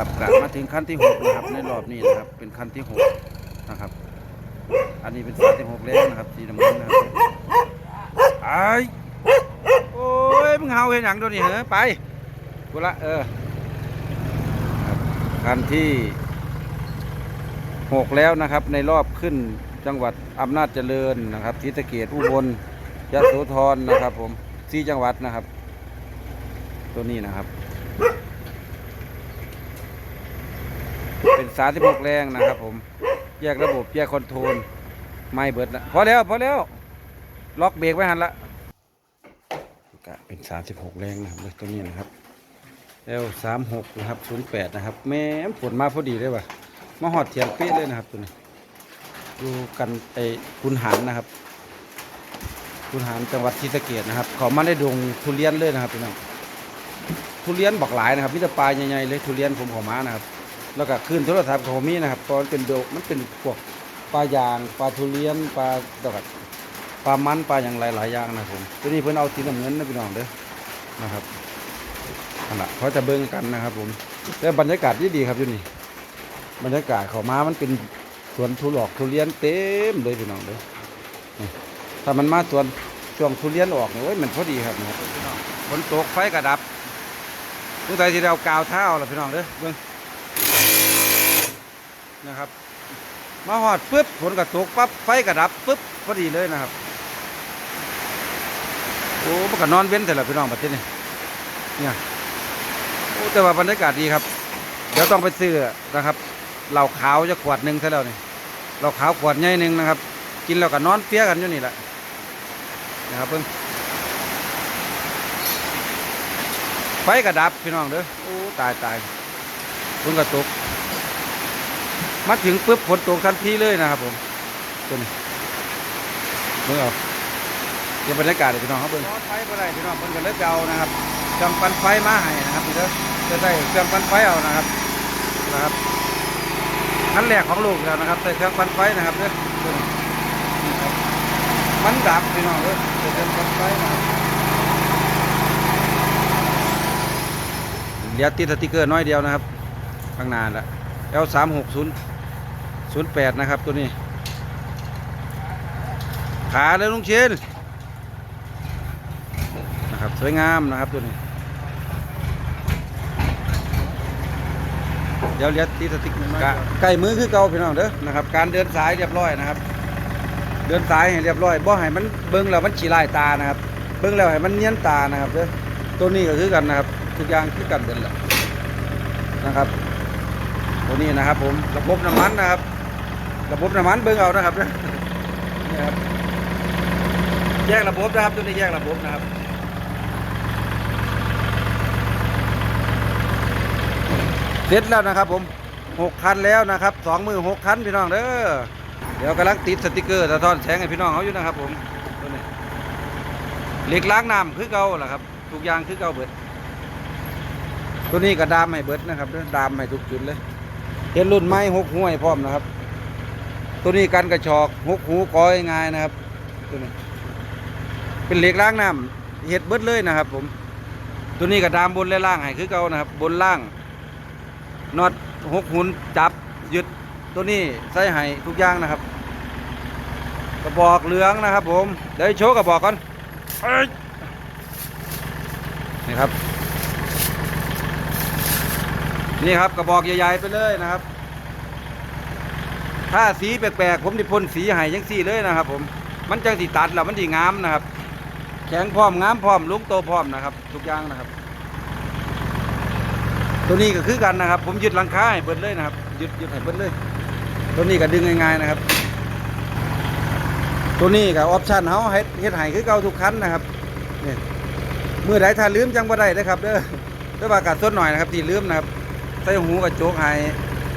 ครับกลับมาถึงขั้นที่หกนะครับในรอบนี้นะครับ เป็นขั้นที่หกนะครับ อันนี้เป็นสามที่หกแล้วนะครับสีน้ำเงินนะครับไอ้โอ้ยมึงเฮาเห็นอย่างตัวนี้เหรอไปกูละเออครับขั้นที่หกแล้วนะครับ ในรอบขึ้นจังหวัดอำนาจเจริญนะครับศรีสะเกดอุบลยะโสธรนะครับ ผมสี่จังหวัดนะครับ ตัวนี้นะครับ เป็นสามสิบหกแรงนะครับผม แยกระบบแยกคอนโทรล ไม่เบิดละพอแล้วพอแล้ว ล็อกเบรกไว้หันละก็เป็นสามสิบหกแรงนะครับตัวนี้นะครับแล้วสามหกนะครับศูนย์แปดนะครับ แม่ฝนมาพอดีเลยว่ะมาหอดเทียนเป๊ะเลยนะครับตัวนี้ดูกันไอ้คุณหารนะครับ คุณหารจังหวัดศรีสะเกดนะครับขามาได้ดงทุเรียนเลยนะครับพี่น้องทุเรียนบักหลายนะครับพิจปลาใหญ่ๆเลยทุเรียนผมขอมานะครับ แล้วก็ขึ้นโทรศัพท์ของมีนะครับเพราะมันเป็นโดมันเป็นพวกปลายางปลาทุเรียนปลาดอกปลามันปลาอย่างหลายๆอย่างนะครับผมตัวนี้เพิ่นเอาสีน้ำเงินนะพี่น้องเด้อนะครับนั่นแหละเขาจะเบิ่งกันนะครับ ผมแต่บรรยากาศดีดีครับอยู่นี่บรรยากาศเขามามันเป็นสวนทุหลอกทุเรียนเต็มเลยพี่น้องเด้อถ้ามันมาสวนช่วงทุเรียนออกเนี่ยมันพอดีครับฝนตกไฟกระดับทุกท่านที่เรากาวเท้าล่ะพี่น้องเด้อเบิ่ง นะครับ มาหอดปุ๊บฝนกระตกปั๊บไฟกระดับปุ๊บพอดีเลยนะครับโอ้มันก็นอนเว้นแต่ละพี่น้องบัดนี้เนี่ยโอ้แต่ว่าบรรยากาศดีครับ เดี๋ยวต้องไปซื้อนะครับเหล้าขาวจะขวดหนึ่งซะแล้วนี่เหล้าขาวขวดใหญ่หนึ่งนะครับ กินแล้วก็นอนเปี้ยกันอยู่นี่แหละนะครับเพิ่งไฟกระดับพี่น้องเด้อโอ้ตายตายฝนกระตก มาถึงปุ๊บฝนตกทันทีเลยนะครับผมตัวนี้เบิ่งเอาเดี๋ยวบรรยากาศเดี๋ยวพี่น้องครับเบิ่งไฟบ่ได้พี่น้องเพิ่นก็เลยไปเอานะครับเครื่องปั่นไฟมาให้นะครับพี่เด้อจะได้เครื่องปั่นไฟเอานะครับนะครับขั้นแรกของลูกแล้วนะครับใส่เครื่องปั่นไฟนะครับเด้อตัวนี้นี่ครับมันดับพี่น้องเด้อใส่เครื่องปั่นไฟนะครับเดี๋ยวติดสติกเกอร์น้อยเดียวนะครับข้างหน้าละ L สามหก ศูนย์ศูนย์แปดนะครับตัวนี้ ขาเลยลุงเชนนะครับสวยงามนะครับตัวนี้ เดี๋ยวเลียดตีสติกกะใกล้มือคือเก่าพี่น้องเด้อนะครับ การเดินสายเรียบร้อยนะครับ เดินสายให้เรียบร้อยบ่ให้มันเบิ้งแล้วมันฉีลายตานะครับ เบิ้งแล้วให้มันเนียนตานะครับเด้อตัวนี้ก็คือกันนะครับทุกอย่างคือกันเดินแหละนะครับตัวนี้นะครับผมระบบน้ำมันนะครับ ระบบน้ำมันเบิ่งเอานะครับเด้อนี่ครับ แยกระบบนะครับตัวนี้แยกระบบนะครับเสร็จแล้วนะครับ ผมหกคันแล้วนะครับสองมือหกคันพี่น้องเด้อเดี๋ยวกำลังติดสติกเกอร์สะท้อนแสงให้พี่น้องเขาอยู่นะครับ ผมตัวนี้เหล็กล้างน้ำคือเก่าแหละครับทุกอย่างคือเก่าเบิด ตัวนี้ก็ดามให้เบิดนะครับด้อดามให้ทุกจุดเลยเห็นรุ่นไม้หกห้วยพร้อมนะครับ ตัวนี้กันกระชอกหกหูกอยง่ายนะครับตัวนี้เป็นเหล็กล้างน้ำเห็ดเบิดเลยนะครับ ผม ตัวนี้ก็ดามบนและล่างให้คือเก่านะครับ บนล่างน็อตหกหุนจับยึดตัวนี้ใส่ให้ทุกอย่างนะครับ กระบอกเหลืองนะครับ ผมเดี๋ยวโชว์กระบอกก่อนนี่ครับ นี่ครับกระบอกใหญ่ๆไปเลยนะครับ ถ้าสีแปลกๆผมจะพ่นสีให้ยังสีเลยนะครับ ผม มันจังสีตัดแล้วมันดีงามนะครับ แข็งพร้อมงามพร้อมลุกโตพร้อมนะครับ ทุกอย่างนะครับ ตัวนี้ก็คือกันนะครับ ผมยึดหลังคาให้เบิดเลยนะครับยึดยึดให้เบิดเลย ตัวนี้ก็ดึงง่ายๆนะครับ ตัวนี้กับออปชั่นเขาเฮ็ดเฮ็ดให้คือเก่าทุกคันนะครับนี่มือใดถ้าลืมจังบ่ได้เลยครับเด้อเด้อว่ากาดต้นหน่อยนะครับที่ลืมนะครับใส่หูกับโจกให้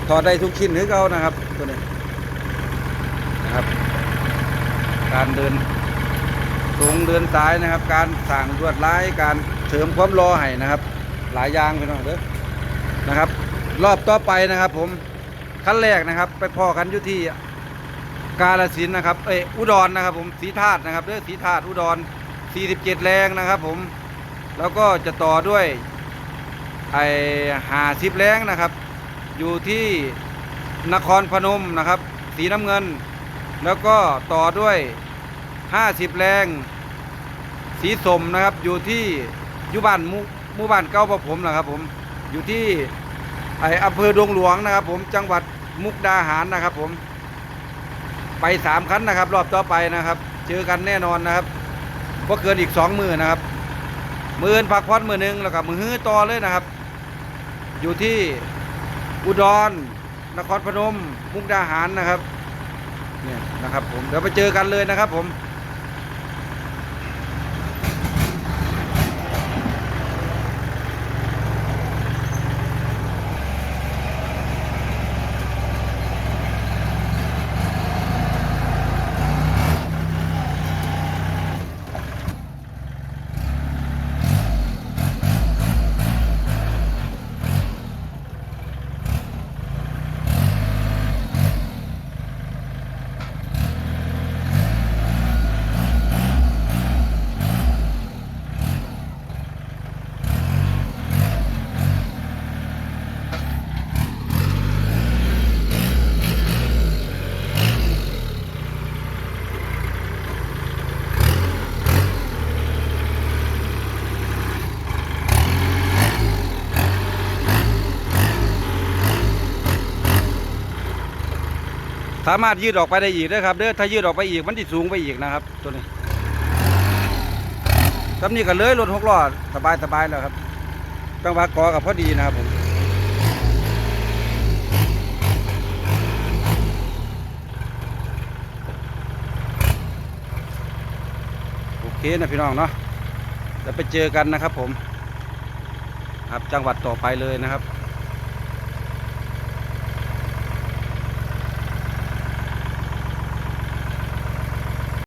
ถอดได้ทุกชิ้นหรือเก่านะครับตัวนี้นะครับ การเดินตรงเดินซ้ายนะครับ การสั่งลวดลายการเสริมความรอให้นะครับ หลายอย่างพี่น้องเด้อนะครับ รอบต่อไปนะครับ ผมขั้นแรกนะครับ ไปพ่อกันอยู่ที่กาลสินนะครับเอยอุดรนะครับ ผมสีธาตุนะครับเด้อสีธาตุอุดร 47 แรงนะครับ ผมแล้วก็จะต่อด้วยไอหาสิบแรงนะครับ อยู่ที่นครพนมนะครับ สีน้ำเงิน แล้วก็ต่อด้วย 50 แรง สีสมนะครับ อยู่ที่ยุบานมู่บ้านเก้าประผมนะครับ ผมอยู่ที่ไออำเภอดงหลวงนะครับ ผมจังหวัดมุกดาหารนะครับ ผม ไปสามคันนะครับ รอบต่อไปนะครับ เจอกันแน่นอนนะครับก็เกินอีกสองมือนะครับมือนพักพอดมือหนึงแล้วก็มือฮื้อต่อเลยนะครับ อยู่ที่อุดรนครพนม มุกดาหารนะครับ เนี่ยนะครับผมเดี๋ยวไปเจอกันเลยนะครับผม สามารถยืดออกไปได้อีกด้วยครับเด้อถ้ายืดออกไปอีกมันจะสูงไปอีกนะครับ ตัวนี้ตำนี้ก็เลยรถหกล้อสบายสบายแล้วครับจังหวะกอกับพอดีนะครับผมโอเคนะพี่น้องเนาะจะไปเจอกันนะครับผมครับจังหวัดต่อไปเลยนะครับ